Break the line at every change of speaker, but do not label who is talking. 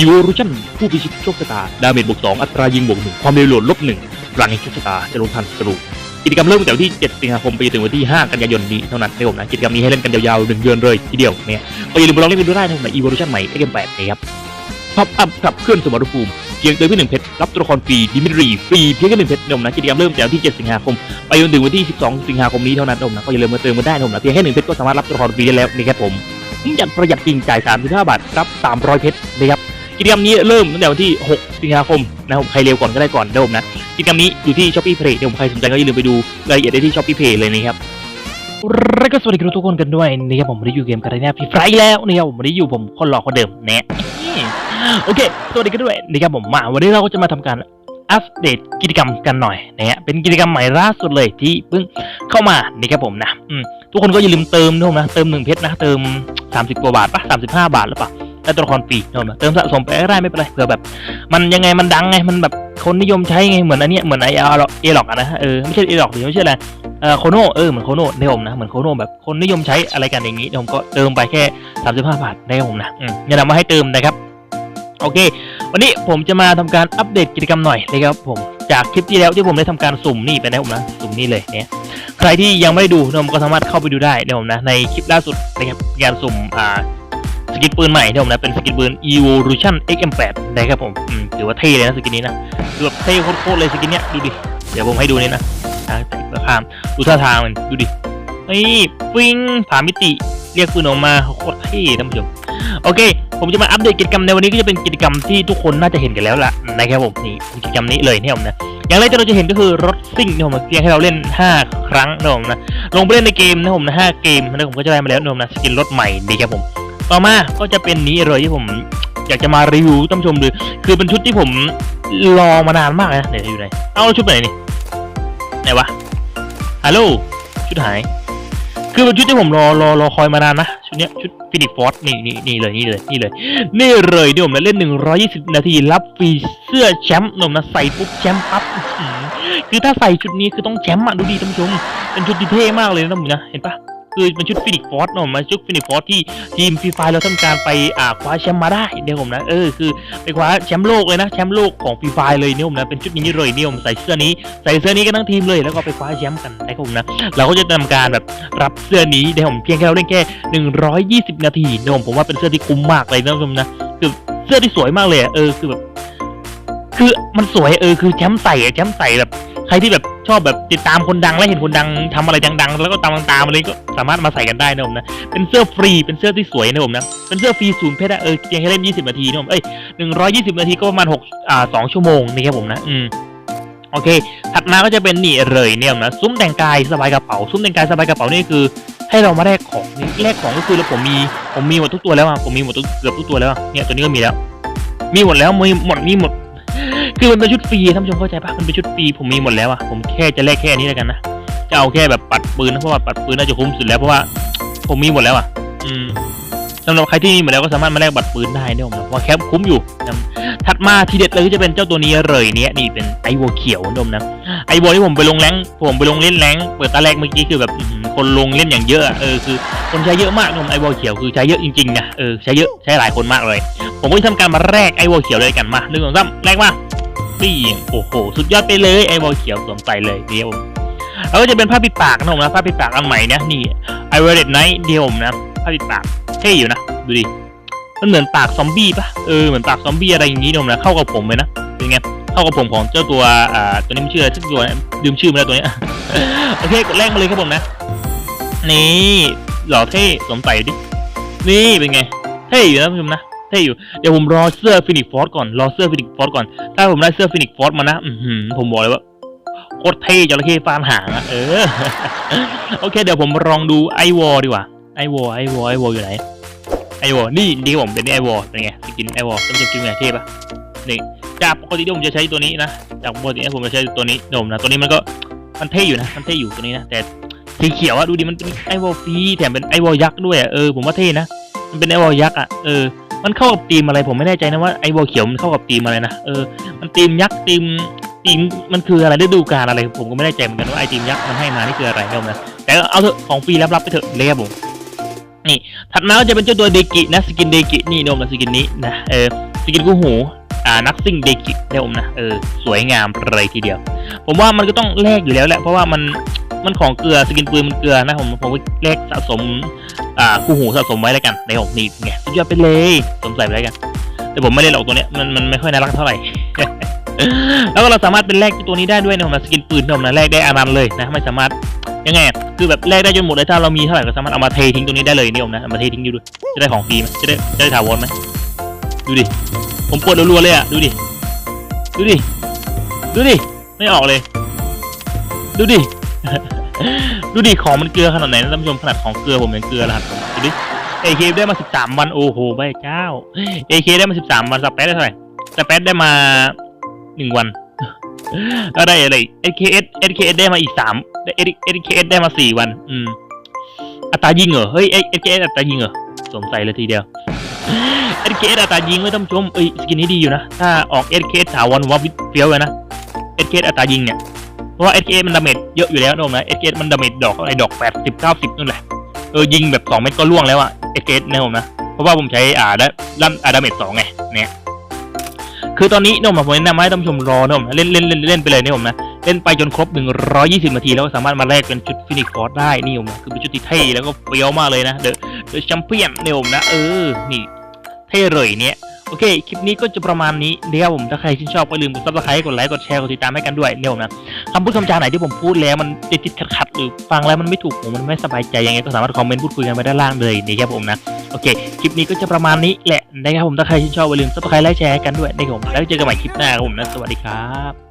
Evolution ผู้พิชิตโชคชะตา ดาเมจบวก2อัตรายิงบวก1ความเร็วโหลดลบ1พลังแห่งโชคชะตาจะลงทันศัตรูกิจกรรมเริ่มตั้งแต่วันที่ 7 สิงหาคมไปจนถึงวันที่ 5 กันยายนนี้เท่านั้นนะครับผมนะกิจกรรมนี้ให้เล่นกันยาวๆหนึ่งเดือนเลยทีเดียวเนี่ยก็อย่าลืมไปลองเล่นกันดูได้นะครับใน Evolution ใหม่ XM8 นะครับท็อปอัพขับเคลื่อนสมรภูมิเพียงเติมเพียงหนึ่งเพชรรับตัวละครฟรีดิมิทรีฟรีเพียงแค่หนึ่งเพชรนะครับนะกิจกรรมเริ่มแต่วันที่ 7 สิงหาคมไปจนถึงวันที่ 12 สิงหาคมนี้เท่านั้นนะครับนะก็อย่าลืมมาเติมกันได้นะครับนะเพียงแค่หนึ่งเพชรก็สามารถรับตัวละครฟรีได้แล้วนะครับผมยัดประหยัดจริงจ่าย35บาทรับ300เพชรนะครับ กิจกรรมนี้เริ่มตั้งแต่วันที่ 6 สิงหาคมนะครับ ใครเร็วก่อนก็ได้ก่อนนะครับผมนะ กิจกรรมนี้อยู่ที่ Shopee Play เดี๋ยวผมใครสนใจก็อย่าลืมไปดูรายละเอียดได้ที่ Shopee Play เลยนะครับแล้วก็สวัสดีทุกคนกันด้วยนะครับผมวันนี้อยู่เกมกันในแนวพีไฟแล้วนะครับผมวันนี้อยู่ผมคนหล่อคนเดิมแนะโอเค สวัสดีกันด้วยนะครับผมมาวันนี้เราก็จะมาทำการอัปเดตกิจกรรมกันหน่อยนะฮะเป็นกิจกรรมใหม่ล่าสุดเลยที่เพิ่งเข้ามานี่ครับผมนะอืมทุกคนก็อย่าลืมเติมนะผมนะเติมหนึ่งเพชรนะเติม 30กว่าบาทปะ35 บาทหรือเปล่า ได้ตัวละครฟรีนะผมนะเติมสะสมไปก็ได้ไม่เป็นไรเผื่อแบบ มันยังไงมันดังไงมันแบบคนนิยมใช้ไงเหมือนอันเนี้ยเหมือนไอเอลเอล็อกอะนะเออไม่ใช่เอล็อกหรือไม่ใช่อะไรเออโคโนเออเหมือนโคโนนผมนะเหมือนโคโนแบบคนนิยมใช้อะไรกันอย่างนี้ผมก็เติมไปแค่35บาทนะครับผมนะอืมแนะนำมาให้เติมนะครับโอเค วันนี้ผมจะมาทำการอัปเดตกิจกรรมหน่อยนะครับผมจากคลิปที่แล้วที่ผมได้ทำการสุ่มนี่ไปนะผมนะสุ่มนี่เลยเนี่ยใครที่ยังไม่ได้ดูนะผมก็สามารถเข้าไปดูได้นะผมนะในคลิปล่าสุดนะครับการสุ่มอ่า สกินปืนใหม่นะครับผมนะเป็นสกินปืน Evolution XM8 นะครับผมถือว่าเท่เลยนะสกินนี้นะคือแบบเท่โคตรๆเลยสกินเนี้ยดูดิเดี๋ยวผมให้ดูนี่นะอ่าแต่ราคาดูท่าทางมันดูดินี่ฟิงผามิติเรียกปืนออกมาโคตรเท่ท่านผู้ชมโอเค ผมจะมาอัปเดตกิจกรรมในวันนี้ก็จะเป็นกิจกรรมที่ทุกคนน่าจะเห็นกันแล้วล่ะนะครับผมนี่กิจกรรมนี้เลยเนี่ยผมนะอย่างแรกที่เราจะเห็นก็คือรถซิ่งนี่ยผมเพียงให้เราเล่น 5 ครั้งนะผมนะลงไปเล่นในเกมนะผมนะ5เกมนะผมก็จะได้มาแล้วนะผมนะสกินรถใหม่ดีครับผม ต่อมาก็จะเป็นนี้เลยที่ผมอยากจะมารีวิวท่านผู้ชมดูคือเป็นชุดที่ผมรอมานานมากนะเดี๋ยวอยู่ไหนเอาชุดไปไหนนี่ไหนวะฮัลโหลชุดหาย คือเป็นชุดที่ผมรอรอรอคอยมานานนะชุดเนี้ยชุดฟินิฟอร์สนี่นี่นี่เลยนี่เลยนี่เลยนี่เลยที่ผมนะเล่น120นาทีรับฟรีเสื้อแชมป์นมนะใส่ปุ๊บแชมป์ปั๊บคือถ้าใส่ชุดนี้คือต้องแชมป์อะดูดีท่านผู้ชมเป็นชุดที่เท่มากเลยนะผมนะเห็นปะ คือเป็นชุดฟินิกฟอร์สหนุ่มนชุดฟินิกฟอร์สที่ทีมฟรีไฟเราทำการไปอ่าคว้าแชมป์มาได้เดี๋ยผมนะเออคือไปคว้าแชมป์โลกเลยนะแชมป์โลกของฟรีไฟเลยเนี่ยผมนะเป็นชุดนี้เลยเนี่ยผมใส่เสื้อนี้ใส่เสื้อนี้กันทั้งทีมเลยแล้วก็ไปคว้าแชมป์กันนะครับผมนะเราก็จะทำการแบบรับเสื้อนี้เดี๋ยผมเพียงแค่เราเล่นแค่ 120 นาทีเนี่ยผมผมว่าเป็นเสื้อที่คุ้มมากเลยนะท่านผู้ชมนะคือเสื้อที่สวยมากเลยเออคือแบบคือมันสวยเออคือแชมป์ใส่แชมป์ใส่แบบ ใครที่แบบชอบแบบติดตามคนดังและเห็นคนดังทำอะไรดังๆ แล้วก็ตามตามอะไรก็สามารถมาใส่กันได้นะผมนะเป็นเสื้อฟรีเป็นเสื้อที่สวยนะผมนะเป็นเสื้อฟรีศูนย์เพชรเออเพียงแค่เล่น20นาทีนะผมเอ้ย120นาทีก็ประมาณ6อ่า2ชั่วโมงนี่ครับผมนะอืมโอเค ถัดมาก็จะเป็นนี่เลยเนี่ยนะซุ้มแต่งกายสบายกระเป๋าซุ้มแต่งกายสบายกระเป๋านี่คือ ให้เรามาแลกของนี่แลกของก็คือแล้วผมมีผมมีหมดทุกตัวแล้วอะผมมีหมดเกือบทุกตัวแล้วเนี่ยตัวนี้ก็มีแล้ว มีหมดแล้วมีหมดมีหมด คือมันเป็นชุดฟรีท่านผู้ชมเข้าใจปะมันเป็นชุดฟรีผมมีหมดแล้วอะผมแค่จะแลกแค่นี้แล้วกันนะจะเอาแค่แบบปัดปืนนะเพราะว่าปัดปืนน่าจะคุ้มสุดแล้วเพราะว่าผมมีหมดแล้วอะอืมสำหรับใครที่มีหมดแล้วก็สามารถมาแลกบัตรปืนได้นี่ยผมนะเพราะว่าแคปคุ้มอยู่นะถัดมาทีเด็ดเลยก็จะเป็นเจ้าตัวนี้เลยเนี่ยนี่เป็นไอวัวเขียวนะผมนะไอโบที่ผมไปลงแรงผมไปลงเล่นแรงเปิดตาแรกเมื่อกี้คือแบบคนลงเล่นอย่างเยอะเออคือคนใช้เยอะมากนมไอโบเขียวคือใช้เยอะจริงๆนะเออใช้เยอะใช้หลายคนมากเลย ผมก็จะทำการมาแลกไอโบเขียวเลยกันมาหนึ่งสองสามแรกมา ปี้โอ้โห สุดยอดไปเลยไอโบเขียวสวมใส่เลยเดียวแล้วก็จะเป็นผ้าปิดปากนะผมนะผ้าปิดปากอันใหม่นะนี่ไอเวอร์เดนไนท์เดียวผมนะผ้าปิดปากเท่อยู่นะดูดิมันเหมือนปากซอมบี้ปะเออเหมือนปากซอมบี้อะไรอย่างงี้นะผมนะเข้ากับผมเลยนะเป็นไงเข้ากับผมของเจ้าตัวอ่าตัวนี้มันชื่ออะไรเจ้าตัวลืมชื่อมาแล้วตัวเนี้ยโอเคกดแรกมาเลยครับผมนะ นี่หล่อเท่สวมใส่ดินี่เป็นไงเท่อยู่นะผู้ชมนะ เท่อยู่เดี๋ยวผมรอเสื้อฟินิกฟอร์ก่อนรอเสื้อฟินิกฟอร์ก่อน ถ้าผมได้เสื้อฟินิกฟอร์มานะอืผมบอกเลยว่าโคตรเท่จระเข้ฟานหางอะเออโอเค เดี๋ยวผมลองดูไอวอลดีกว่าไอวอลไอวอลไอวอลอยู่ไหนไอวอลนี่ดีผมเป็นไอวอลเป็นไงสกินไอวอลต้องจะกินไงเท่ปะนี่จากปกติที่ผมจะใช้ตัวนี้นะจากปกติเนี่ยผมจะใช้ตัวนี้โดมนะตัวนี้มันก็มันเท่อยู่นะมันเท่อยู่ตัวนี้นะแต่สีเขียวอะดูดิมันเป็นไอวอลฟรีแถมเป็นไอวอลยักษ์ด้วยอะเออผมว่าเท่นะมันเป็นไอวอลยักษ์อะเออ มันเข้ากับธีมอะไรผมไม่แน่ใจนะว่าไอวอลเขียวมันเข้ากับธีมอะไรนะเออมันธีมยักษ์ธีมธีมมันคืออะไรฤดูกาลอะไร ผมก็ไม่แน่ใจเหมือนกันว่าไอธีมยักษ์มันให้มานี่คืออะไรโดมนะแต่เอาเถอะของฟรีรับรับไปเถอะเลยครับผมนี่ถัดมาก็จะเป็นเจ้าตัวเดกินะสกินเดกินี่โดมนะสกินนี้นะเออสกินคู่หูอ่านักซิ่งเดกิเนี่ยผมนะเออสวยงามเลยทีเดียว ผมว่ามันก็ต้องแลกอยู่แล้วแหละเพราะว่ามันมันของเกลือสกินปืนมันเกลือนะผมผมก็แลกสะสม อ่าคู่หูสะสมไว้แล้วกันในผมนี่ไงสุดยอดไปเลยสวมใส่ไปแล้วกัน แต่ผมไม่ได้หรอกตัวเนี้ยมันมันไม่ค่อยน่ารักเท่าไหร่แล้วก็เราสามารถเป็นแลกตัวนี้ได้ด้วยนะผมนะสกินปืนนะผมนะแลกได้อานันเลยนะไม่สามารถยังไงคือแบบแลกได้จนหมดเลยถ้าเรามีเท่าไหร่ก็สามารถเอามาเททิ้งตรงนี้ได้เลยนี่ผมนะเอามาเททิ้งอยู่ด้วยจะได้ของฟรีไหมจะได้จะได้ถาวรไหมดูดิผมปวดรัวๆเลยอะดูดิดูดิดูดิไม่ออกเลย ดูดิ ดูดิของมันเกลือขนาดไหนนะท่านผู้ชมขนาดของเกลือผมยังเกลือรหัสผมดูดิเอเคได้มาสิบสามวันโอ้โหพระเจ้าเอเคได้มาสิบสามวันสเปซได้เท่าไหร่สเปซได้มาหนึ่งวันแล้วได้อะไร SKS SKS ได้มาอีกสาม SKS ได้มาสี่วัน อืมอัตรายิงเหรอเฮ้ย SKS อัตรายิงเหรอสวมใส่เลยทีเดียว SKS อัตรายิงไม่ต้องชมเอ้ยสกินนี้ดีอยู่นะถ้าออก SKS ถาวรผมว่าเฟี้ยวเลยนะ SKS อัตรายิงเนี่ย เพราะว่า SKS มันดาเมจเยอะอยู่แล้วนะผมนะ SKS มันดาเมจดอกอะไรดอกแปดสิบเก้าสิบนั่นแหละเออยิงแบบสองเม็ดก็ล่วงแล้วอะ SKS นะผมนะเพราะว่าผมใช้อ่าได้ลั่นอ่าดาเมจสองไงเนี่ยคือตอนนี้เนี่ยผมแนะนำให้ท่านผู้ชมรอนมเล่นเล่นเล่นเล่นไปเลยนี่ผมนะ เล่นไปจนครบ 120 นาที แล้วก็สามารถมาแลกเป็นชุดฟินิกฟอร์ดได้นี่ผมนะคือเป็นชุดที่เท่แล้วก็เฟี้ยวมากเลยนะเดอะเดอะแชมเปี้ยนนี่ผมนะ เออ นี่ เท่เลยเนี่ย โอเค คลิปนี้ก็จะประมาณนี้เดี๋ยวผม ถ้าใครชื่นชอบก็ลืมกดซับสไครต์กดไลค์ กดแชร์ กดติดตามให้กันด้วยเนี่ยผมนะคำพูดคำจาไหนที่ผมพูดแล้วมันติดติดขัดขัดหรือฟังแล้วมันไม่ถูกผมมันไม่สบายใจยังไงก็สามารถคอมเมนต์พูดคุยกันไว้ด้านล่างเลยนี่ครับผมนะ โอเค คลิปนี้ก็จะประมาณนี้แหละนะครับผม ถ้าใครชื่นชอบอย่าลืมซับสไครต์ไลค์แชร์กันด้วยนะครับผม แล้วเจอกันใหม่คลิปหน้าครับผมนะ สวัสดีครับ